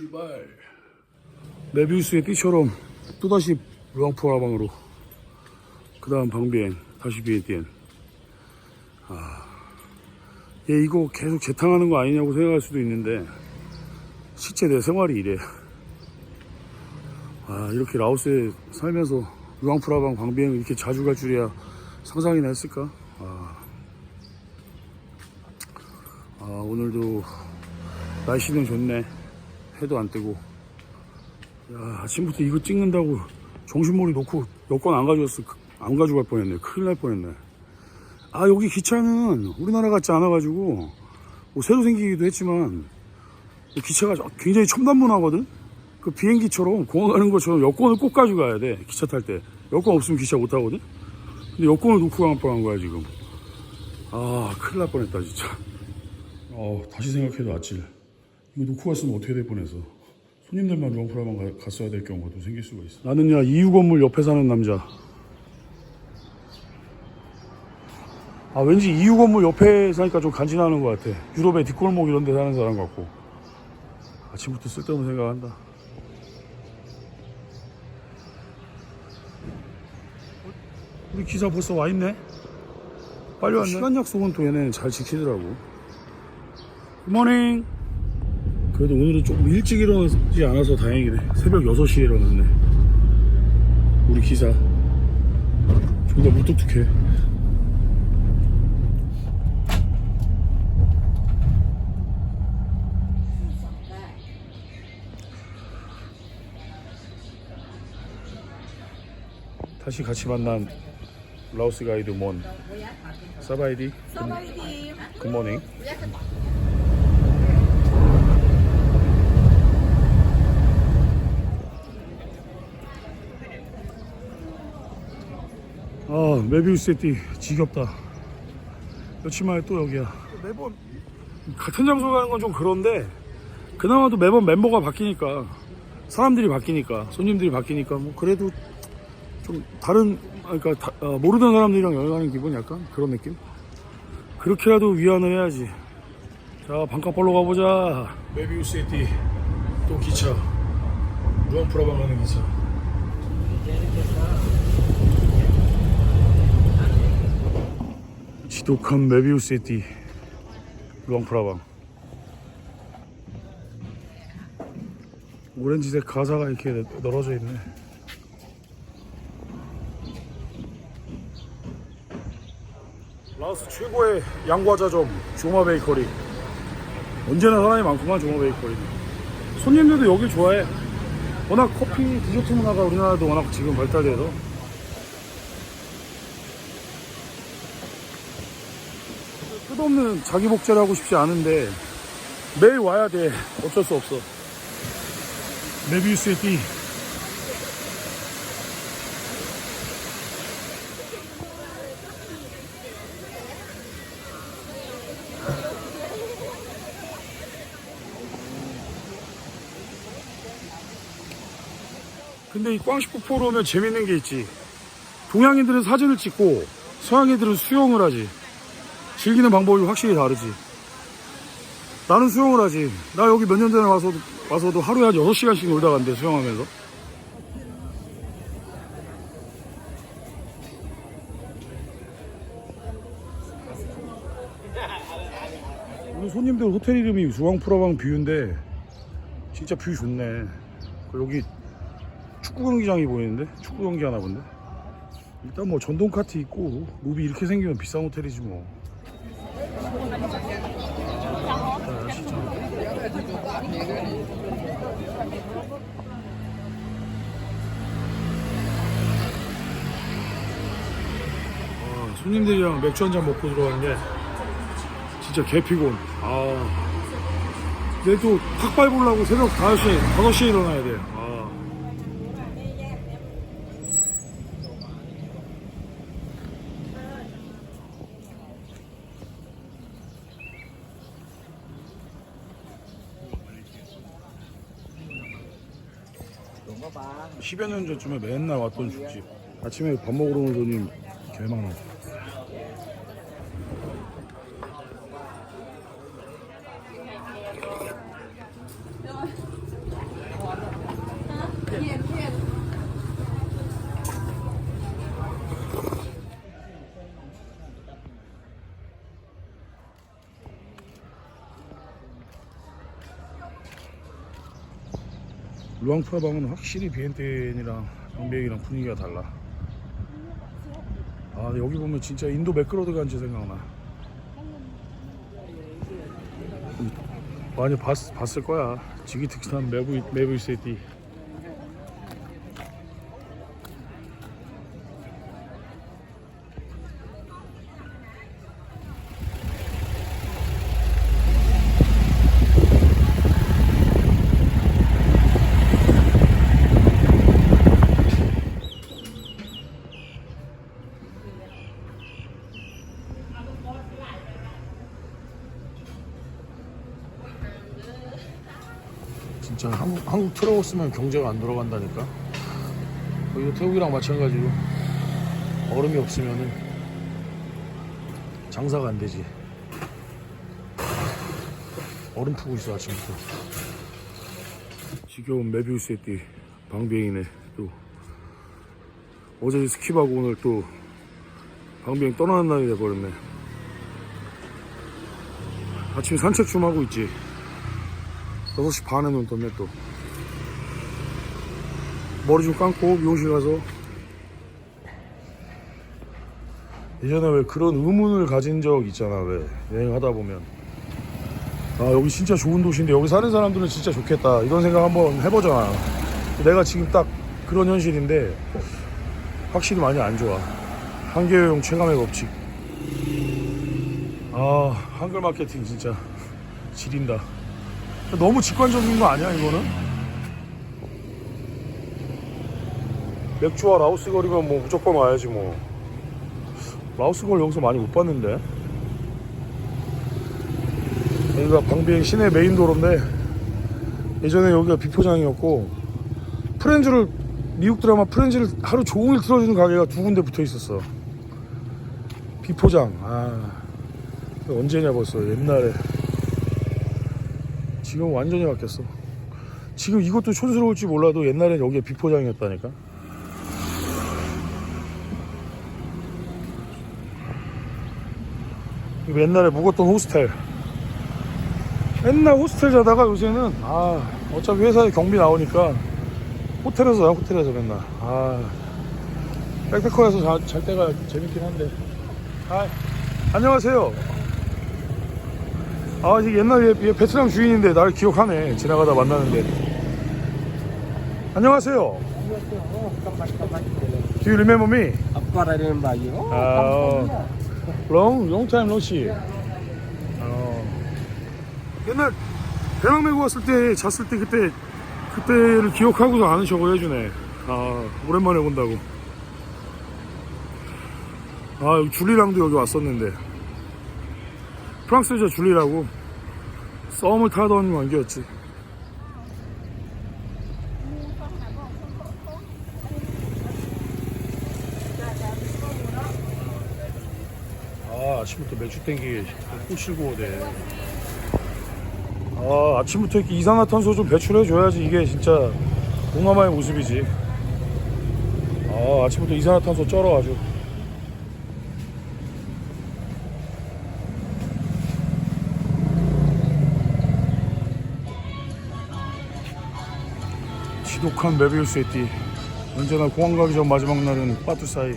출발. 메비우스의 띠처럼 또다시 루앙푸아방으로. 그 다음 방비행 다시 비에티엔. 아, 얘 이거 계속 재탕하는 거 아니냐고 생각할 수도 있는데 실제 내 생활이 이래. 아 이렇게 라오스에 살면서 루앙프라방 방비행을 이렇게 자주 갈 줄이야 상상이나 했을까? 아, 아 오늘도 날씨는 좋네 해도 안 뜨고 야, 아침부터 이거 찍는다고 정신머리 놓고 여권 안 가져왔어. 안 가져갈 뻔했네. 큰일 날 뻔했네. 아, 여기 기차는 우리나라 같지 않아 가지고, 뭐 새로 생기기도 했지만, 뭐 기차가 굉장히 첨단문화거든? 그 비행기처럼 공항 가는 것처럼 여권을 꼭 가져가야 돼. 기차 탈 때. 여권 없으면 기차 못 타거든? 근데 여권을 놓고 갈 뻔한 거야, 지금. 아, 큰일 날 뻔했다, 진짜. 어, 다시 생각해도 아찔. 이거 놓고 갔으면 어떻게 될 뻔했어. 손님들만 루앙프라만 가- 갔어야 될 경우가 또 생길 수가 있어. 나는야 이유 건물 옆에 사는 남자. 아 왠지 이유 건물 옆에 사니까 좀 간지나는 것 같아. 유럽의 뒷골목 이런 데 사는 사람 같고. 아침부터 쓸데없는 생각한다. 우리 기사 벌써 와 있네. 빨리 왔네. 시간 약속은 또 얘네는 잘 지키더라고. 굿모닝. 그래도 오늘은 조금 일찍 일어나지 않아서 다행이네. 새벽 6시에 일어났네. 우리 기사. 존나 무뚝뚝해. 다시 같이 만난 라오스 가이드 몬 사바이디 굿모닝 아 메비우스 띠 지겹다. 며칠 만에 또 여기야. 매번 같은 장소 가는 건 좀 그런데 그나마도 매번 멤버가 바뀌니까 사람들이 바뀌니까 손님들이 바뀌니까 뭐 그래도 좀 다른 아, 그러니까 다- 어, 모르는 사람들이랑 여행 가는 기분 약간 그런 느낌? 그렇게라도 위안을 해야지. 자 방카폴로 가보자. 메비우스 띠또 기차. 루앙프라방 가는 기차 지독한 메비우스 띠. 루앙프라방. 오렌지색 가사가 이렇게 널어져 있네. 라오스 최고의 양과자점 조마 베이커리. 언제나 사람이 많구만 조마 베이커리. 손님들도 여길 좋아해. 워낙 커피 디저트 문화가 우리나라도 워낙 지금 발달돼서 끝없는 자기 복제를 하고 싶지 않은데 매일 와야 돼. 어쩔 수 없어. 메비우스의 띠. 근데 이 꽝시포 포럼에 재밌는 게 있지. 동양인들은 사진을 찍고 서양인들은 수영을 하지 즐기는 방법이 확실히 다르지. 나는 수영을 하지. 나 여기 몇 년 전에 와서도, 와서도 하루에 한 6시간씩 놀다 간대, 수영하면서. 오늘 손님들 호텔 이름이 중앙프라방 뷰인데, 진짜 뷰 좋네. 그 여기 축구 경기장이 보이는데? 축구 경기 하나 본데? 일단 뭐 전동 카트 있고 몹이 이렇게 생기면 비싼 호텔이지 뭐. 시청. 아, 손님들이랑 맥주 한 잔 먹고 들어가는 게 진짜 개피곤. 아. 근데 또팍 밟으려고 새벽 5시에, 5시에 일어나야 돼. 아. 10여 년 전쯤에 맨날 왔던 죽집. 아침에 밥 먹으러 오는 손님 개 많아. 루앙프라방은 확실히 비엔텐이랑 방비행이랑 분위기가 달라. 아 여기 보면 진짜 인도 매크로드 간지 생각나. 많이 봤, 봤을 거야. 지기특산 매부 매부 시티. 진짜 한국, 한국 틀어없으면 경제가 안 돌아간다니까. 거기도 태국이랑 마찬가지로 얼음이 없으면은 장사가 안 되지. 얼음 푸고 있어 아침부터. 지겨운 메비우스 에띠 방비행이네 또 어제 스킵하고 오늘 또 방비행 떠나는 날이 돼버렸네. 아침에 산책 좀 하고 있지. 6시 반에 눈 떴네 또 머리 좀 감고 미용실 가서. 예전에 왜 그런 의문을 가진 적 있잖아 왜. 여행하다 보면. 아 여기 진짜 좋은 도시인데 여기 사는 사람들은 진짜 좋겠다. 이런 생각 한번 해보잖아. 내가 지금 딱 그런 현실인데 확실히 많이 안 좋아. 한계용 체감의 법칙. 아 한글 마케팅 진짜 지린다 너무 직관적인 거 아니야 이거는? 맥주와 라오스 거리면 뭐 무조건 와야지 뭐. 라오스 걸 여기서 많이 못 봤는데. 여기가 방비행 시내 메인 도로인데 예전에 여기가 비포장이었고 프렌즈를 미국 드라마 프렌즈를 하루 종일 틀어주는 가게가 두 군데 붙어 있었어. 비포장. 아 언제냐 벌써 옛날에 지금 완전히 바뀌었어. 지금 이것도 촌스러울지 몰라도 옛날엔 여기가 비포장이었다니까. 옛날에 묵었던 호스텔. 맨날 호스텔 자다가 요새는 아 어차피 회사에 경비 나오니까 호텔에서 자 호텔에서 맨날 아 백패커에서 자, 잘 때가 재밌긴 한데 아 안녕하세요 아, 이게 옛날 얘, 얘 베트남 주인인데 나를 기억하네. 지나가다 만나는데. 안녕하세요. Do you remember me? Of course I remember you. Oh, 아, long, long time no see. 어. 옛날 배낭 메고 왔을 때 잤을 때 그때 그때를 기억하고도 아는 척을 해주네. 아, 오랜만에 본다고. 아, 줄리랑도 여기 왔었는데. 프랑스 여자 줄리라고 썸을 타던 관계였지. 아, 아침부터 맥주 땡기 꼬실고 오네. 아, 아침부터 이렇게 이산화탄소 좀 배출해줘야지 이게 진짜 동남아의 모습이지. 아, 아침부터 이산화탄소 쩔어 아주. 지독한 메비우스 에띠. 언제나 공항 가기 전 마지막 날은 빠뚜 사이